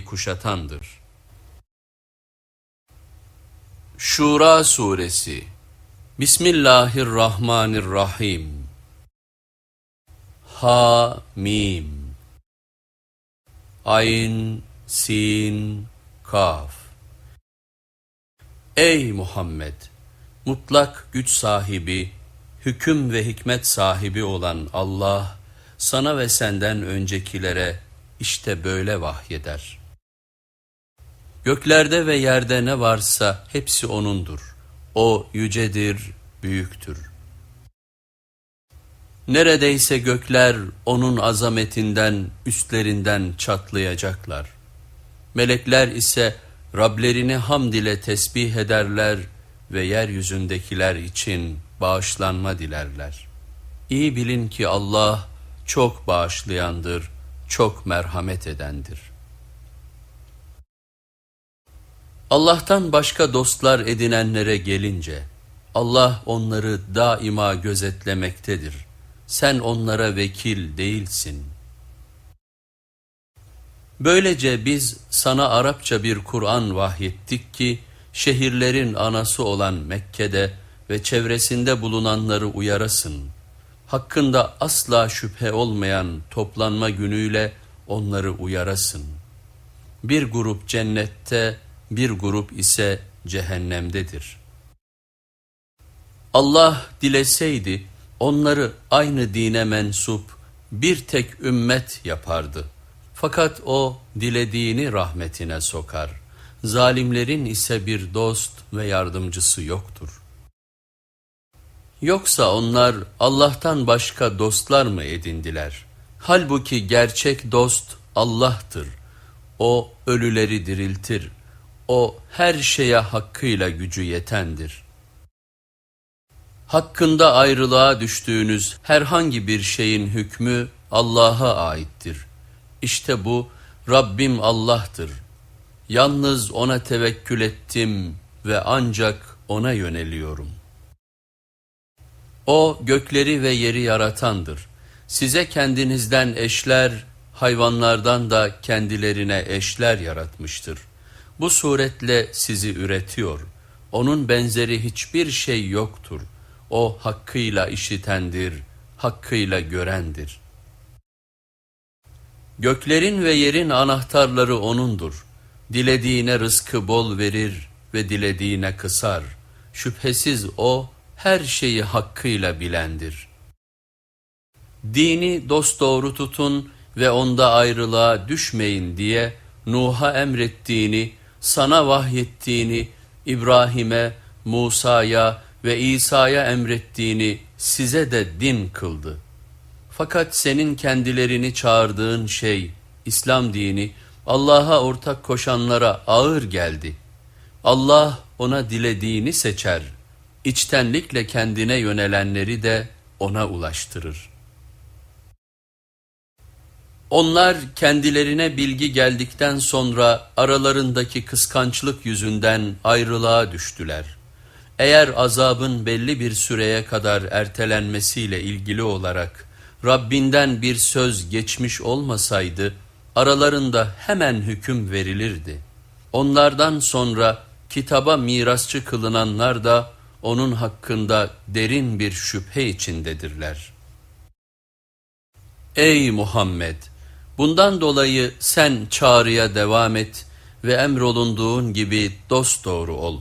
kuşatandır. Şura Suresi Bismillahirrahmanirrahim Ha Mim Ayn Sin Kaf Ey Muhammed! Mutlak güç sahibi, hüküm ve hikmet sahibi olan Allah, sana ve senden öncekilere işte böyle vahyeder. Göklerde ve yerde ne varsa hepsi O'nundur. O yücedir, büyüktür. Neredeyse gökler O'nun azametinden, üstlerinden çatlayacaklar. Melekler ise Rablerini hamd ile tesbih ederler ve yeryüzündekiler için bağışlanma dilerler. İyi bilin ki Allah çok bağışlayandır, çok merhamet edendir. Allah'tan başka dostlar edinenlere gelince, Allah onları daima gözetlemektedir. Sen onlara vekil değilsin. Böylece biz sana Arapça bir Kur'an vahyettik ki, şehirlerin anası olan Mekke'de ve çevresinde bulunanları uyarasın. Hakkında asla şüphe olmayan toplanma günüyle onları uyarasın. Bir grup cennette, bir grup ise cehennemdedir. Allah dileseydi onları aynı dine mensup bir tek ümmet yapardı. Fakat o dilediğini rahmetine sokar. Zalimlerin ise bir dost ve yardımcısı yoktur. Yoksa onlar Allah'tan başka dostlar mı edindiler? Halbuki gerçek dost Allah'tır. O ölüleri diriltir. O her şeye hakkıyla gücü yetendir. Hakkında ayrılığa düştüğünüz herhangi bir şeyin hükmü Allah'a aittir. İşte bu Rabbim Allah'tır. Yalnız O'na tevekkül ettim ve ancak O'na yöneliyorum. O gökleri ve yeri yaratandır. Size kendinizden eşler, hayvanlardan da kendilerine eşler yaratmıştır. Bu suretle sizi üretiyor. Onun benzeri hiçbir şey yoktur. O hakkıyla işitendir, hakkıyla görendir. Göklerin ve yerin anahtarları O'nundur. Dilediğine rızkı bol verir ve dilediğine kısar. Şüphesiz O her şeyi hakkıyla bilendir. Dini dosdoğru tutun ve onda ayrılığa düşmeyin diye Nuh'a emrettiğini, sana vahyettiğini, İbrahim'e, Musa'ya ve İsa'ya emrettiğini size de din kıldı. Fakat senin kendilerini çağırdığın şey, İslam dini, Allah'a ortak koşanlara ağır geldi. Allah ona dilediğini seçer, içtenlikle kendine yönelenleri de ona ulaştırır. Onlar kendilerine bilgi geldikten sonra aralarındaki kıskançlık yüzünden ayrılığa düştüler. Eğer azabın belli bir süreye kadar ertelenmesiyle ilgili olarak Rabbinden bir söz geçmiş olmasaydı aralarında hemen hüküm verilirdi. Onlardan sonra kitaba mirasçı kılınanlar da onun hakkında derin bir şüphe içindedirler. Ey Muhammed! Bundan dolayı sen çağrıya devam et ve emrolunduğun gibi dosdoğru ol.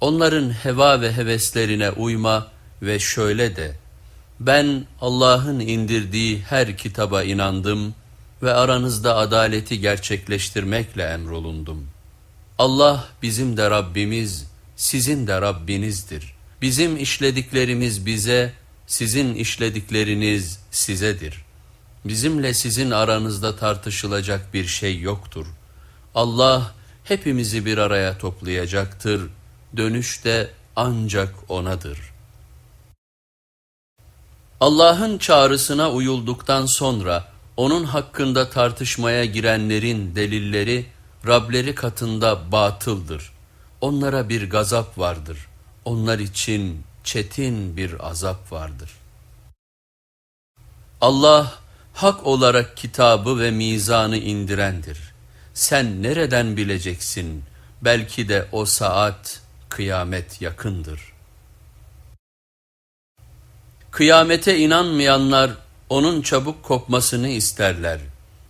Onların heva ve heveslerine uyma ve şöyle de, ben Allah'ın indirdiği her kitaba inandım ve aranızda adaleti gerçekleştirmekle emrolundum. Allah bizim de Rabbimiz, sizin de Rabbinizdir. Bizim işlediklerimiz bize, sizin işledikleriniz sizedir. Bizimle sizin aranızda tartışılacak bir şey yoktur. Allah hepimizi bir araya toplayacaktır. Dönüş de ancak O'nadır. Allah'ın çağrısına uyulduktan sonra O'nun hakkında tartışmaya girenlerin delilleri Rableri katında batıldır. Onlara bir gazap vardır. Onlar için çetin bir azap vardır. Allah hak olarak kitabı ve mizanı indirendir. sen nereden bileceksin? Belki de o saat kıyamet yakındır. Kıyamete inanmayanlar onun çabuk kopmasını isterler.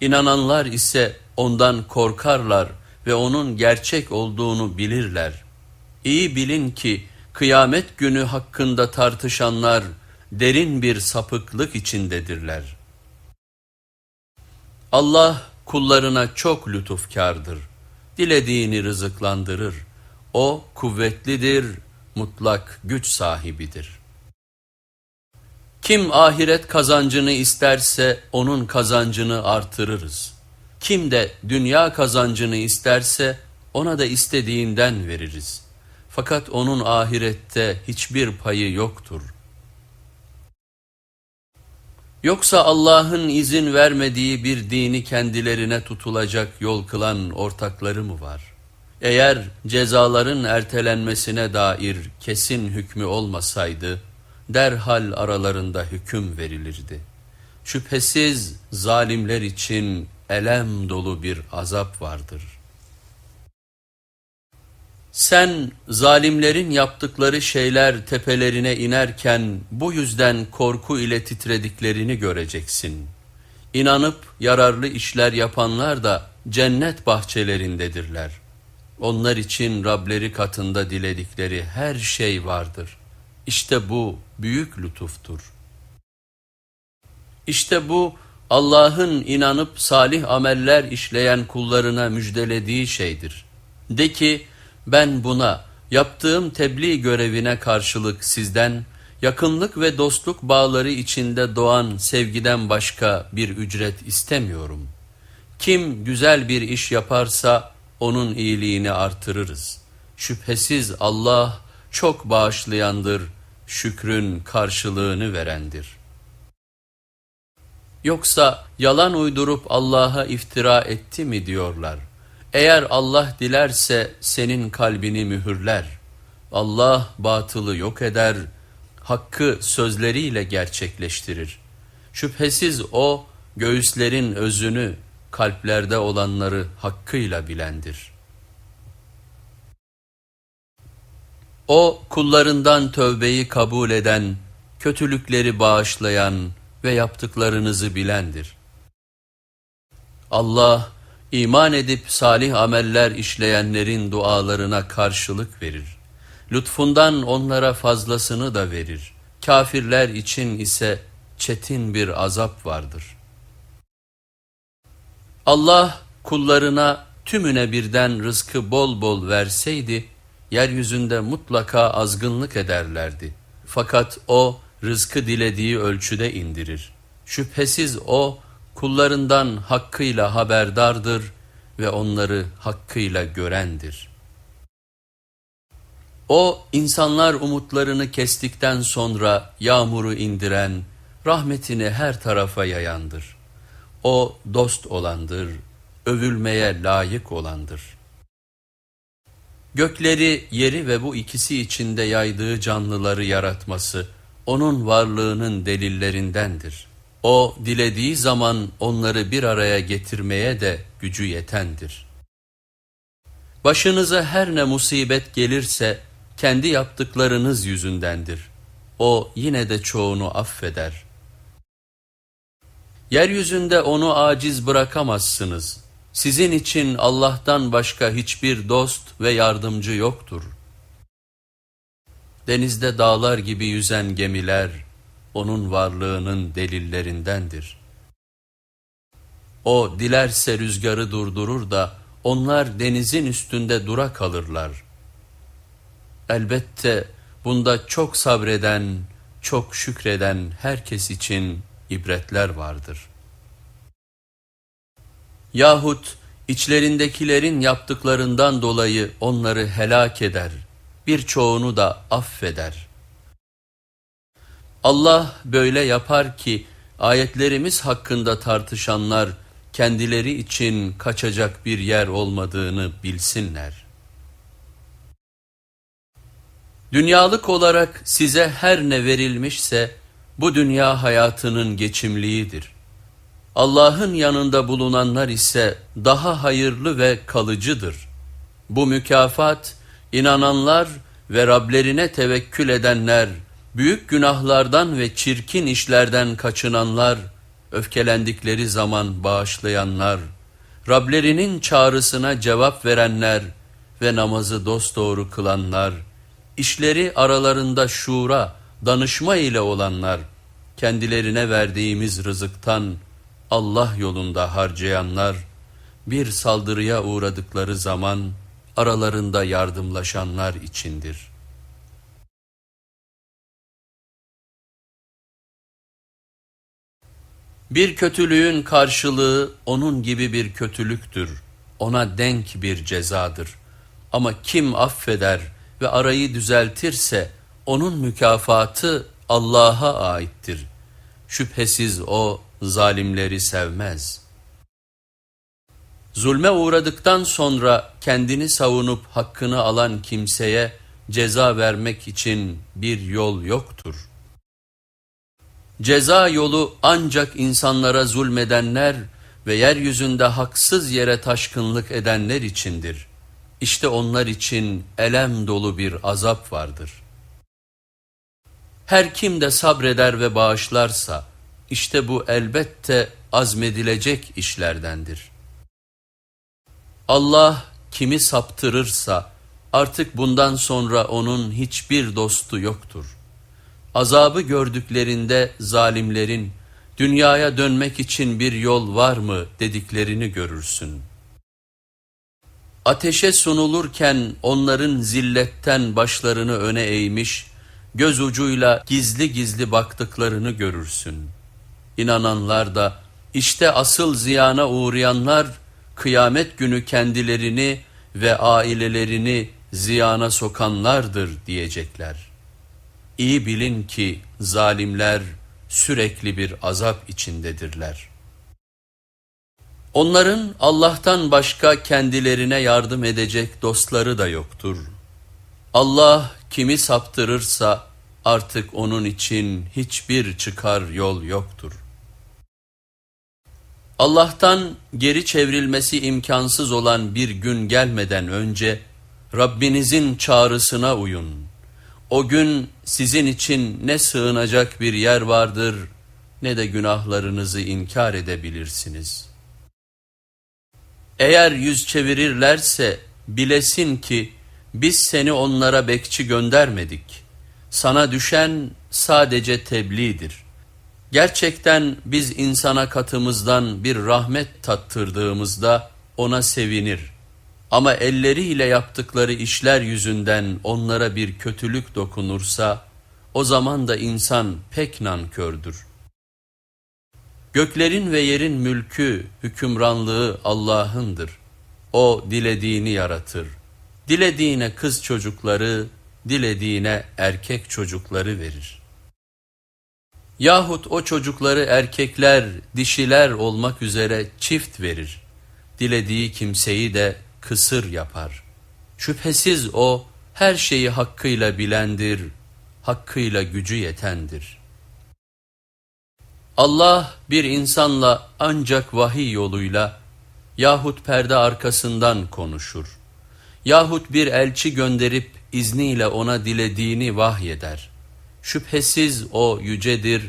İnananlar ise ondan korkarlar ve onun gerçek olduğunu bilirler. İyi bilin ki kıyamet günü hakkında tartışanlar derin bir sapıklık içindedirler. Allah kullarına çok lütufkardır. Dilediğini rızıklandırır. O kuvvetlidir, mutlak güç sahibidir. Kim ahiret kazancını isterse onun kazancını artırırız. Kim de dünya kazancını isterse ona da istediğinden veririz. Fakat onun ahirette hiçbir payı yoktur. Yoksa Allah'ın izin vermediği bir dini kendilerine tutulacak yol kılan ortakları mı var? Eğer cezaların ertelenmesine dair kesin hükmü olmasaydı, derhal aralarında hüküm verilirdi. Şüphesiz zalimler için elem dolu bir azap vardır. Sen zalimlerin yaptıkları şeyler tepelerine inerken bu yüzden korku ile titrediklerini göreceksin. İnanıp yararlı işler yapanlar da cennet bahçelerindedirler. Onlar için Rableri katında diledikleri her şey vardır. İşte bu büyük lütuftur. İşte bu Allah'ın inanıp salih ameller işleyen kullarına müjdelediği şeydir. De ki ben buna yaptığım tebliğ görevine karşılık sizden yakınlık ve dostluk bağları içinde doğan sevgiden başka bir ücret istemiyorum. Kim güzel bir iş yaparsa onun iyiliğini artırırız. Şüphesiz Allah çok bağışlayandır, şükrün karşılığını verendir. Yoksa yalan uydurup Allah'a iftira etti mi diyorlar. Eğer Allah dilerse senin kalbini mühürler. Allah batılı yok eder, hakkı sözleriyle gerçekleştirir. Şüphesiz O göğüslerin özünü, kalplerde olanları hakkıyla bilendir. O kullarından tövbeyi kabul eden, kötülükleri bağışlayan ve yaptıklarınızı bilendir. Allah, iman edip salih ameller işleyenlerin dualarına karşılık verir. Lütfundan onlara fazlasını da verir. Kafirler için ise çetin bir azap vardır. Allah kullarına tümüne birden rızkı bol bol verseydi, yeryüzünde mutlaka azgınlık ederlerdi. Fakat O rızkı dilediği ölçüde indirir. Şüphesiz O kullarından hakkıyla haberdardır ve onları hakkıyla görendir. O insanlar umutlarını kestikten sonra yağmuru indiren, rahmetini her tarafa yayandır. O dost olandır, övülmeye layık olandır. Gökleri, yeri ve bu ikisi içinde yaydığı canlıları yaratması, onun varlığının delillerindendir. O dilediği zaman onları bir araya getirmeye de gücü yetendir. Başınıza her ne musibet gelirse kendi yaptıklarınız yüzündendir. O yine de çoğunu affeder. Yeryüzünde onu aciz bırakamazsınız. Sizin için Allah'tan başka hiçbir dost ve yardımcı yoktur. Denizde dağlar gibi yüzen gemiler, onun varlığının delillerindendir. O dilerse rüzgarı durdurur da onlar denizin üstünde dura kalırlar. Elbette bunda çok sabreden, çok şükreden herkes için ibretler vardır. Yahut içlerindekilerin yaptıklarından dolayı onları helak eder, birçoğunu da affeder. Allah böyle yapar ki ayetlerimiz hakkında tartışanlar kendileri için kaçacak bir yer olmadığını bilsinler. Dünyalık olarak size her ne verilmişse bu dünya hayatının geçimliğidir. Allah'ın yanında bulunanlar ise daha hayırlı ve kalıcıdır. Bu mükafat inananlar ve Rablerine tevekkül edenler, büyük günahlardan ve çirkin işlerden kaçınanlar, öfkelendikleri zaman bağışlayanlar, Rablerinin çağrısına cevap verenler ve namazı dosdoğru kılanlar, işleri aralarında şura, danışma ile olanlar, kendilerine verdiğimiz rızıktan Allah yolunda harcayanlar, bir saldırıya uğradıkları zaman aralarında yardımlaşanlar içindir. Bir kötülüğün karşılığı onun gibi bir kötülüktür. Ona denk bir cezadır. Ama kim affeder ve arayı düzeltirse onun mükafatı Allah'a aittir. Şüphesiz o zalimleri sevmez. Zulme uğradıktan sonra kendini savunup hakkını alan kimseye ceza vermek için bir yol yoktur. Ceza yolu ancak insanlara zulmedenler ve yeryüzünde haksız yere taşkınlık edenler içindir. İşte onlar için elem dolu bir azap vardır. Her kim de sabreder ve bağışlarsa, işte bu elbette azmedilecek işlerdendir. Allah kimi saptırırsa artık bundan sonra onun hiçbir dostu yoktur. Azabı gördüklerinde zalimlerin dünyaya dönmek için bir yol var mı dediklerini görürsün. Ateşe sunulurken onların zilletten başlarını öne eğmiş, göz ucuyla gizli gizli baktıklarını görürsün.'' İnananlar da işte asıl ziyana uğrayanlar kıyamet günü kendilerini ve ailelerini ziyana sokanlardır diyecekler. İyi bilin ki zalimler sürekli bir azap içindedirler. Onların Allah'tan başka kendilerine yardım edecek dostları da yoktur. Allah kimi saptırırsa artık onun için hiçbir çıkar yol yoktur.'' Allah'tan geri çevrilmesi imkansız olan bir gün gelmeden önce Rabbinizin çağrısına uyun. O gün sizin için ne sığınacak bir yer vardır ne de günahlarınızı inkar edebilirsiniz. Eğer yüz çevirirlerse bilesin ki biz seni onlara bekçi göndermedik. Sana düşen sadece tebliğdir.'' Gerçekten biz insana katımızdan bir rahmet tattırdığımızda ona sevinir. Ama elleriyle yaptıkları işler yüzünden onlara bir kötülük dokunursa, o zaman da insan pek nankördür. Göklerin ve yerin mülkü, hükümranlığı Allah'ındır. O dilediğini yaratır. Dilediğine kız çocukları, dilediğine erkek çocukları verir. Yahut o çocukları erkekler, dişiler olmak üzere çift verir. Dilediği kimseyi de kısır yapar. Şüphesiz o her şeyi hakkıyla bilendir, hakkıyla gücü yetendir. Allah bir insanla ancak vahiy yoluyla yahut perde arkasından konuşur. Yahut bir elçi gönderip izniyle ona dilediğini vahyeder.'' Şüphesiz o yücedir,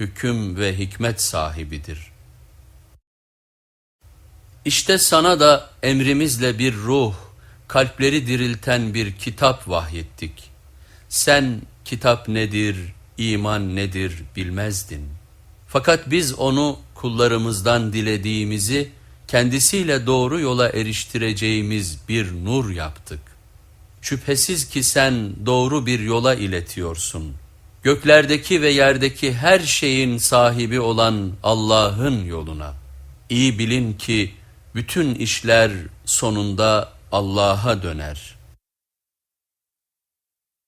hüküm ve hikmet sahibidir. İşte sana da emrimizle bir ruh, kalpleri dirilten bir kitap vahyettik. Sen kitap nedir, iman nedir bilmezdin. Fakat biz onu kullarımızdan dilediğimizi kendisiyle doğru yola eriştireceğimiz bir nur yaptık. Şüphesiz ki sen doğru bir yola iletiyorsun.'' göklerdeki ve yerdeki her şeyin sahibi olan Allah'ın yoluna. İyi bilin ki bütün işler sonunda Allah'a döner.''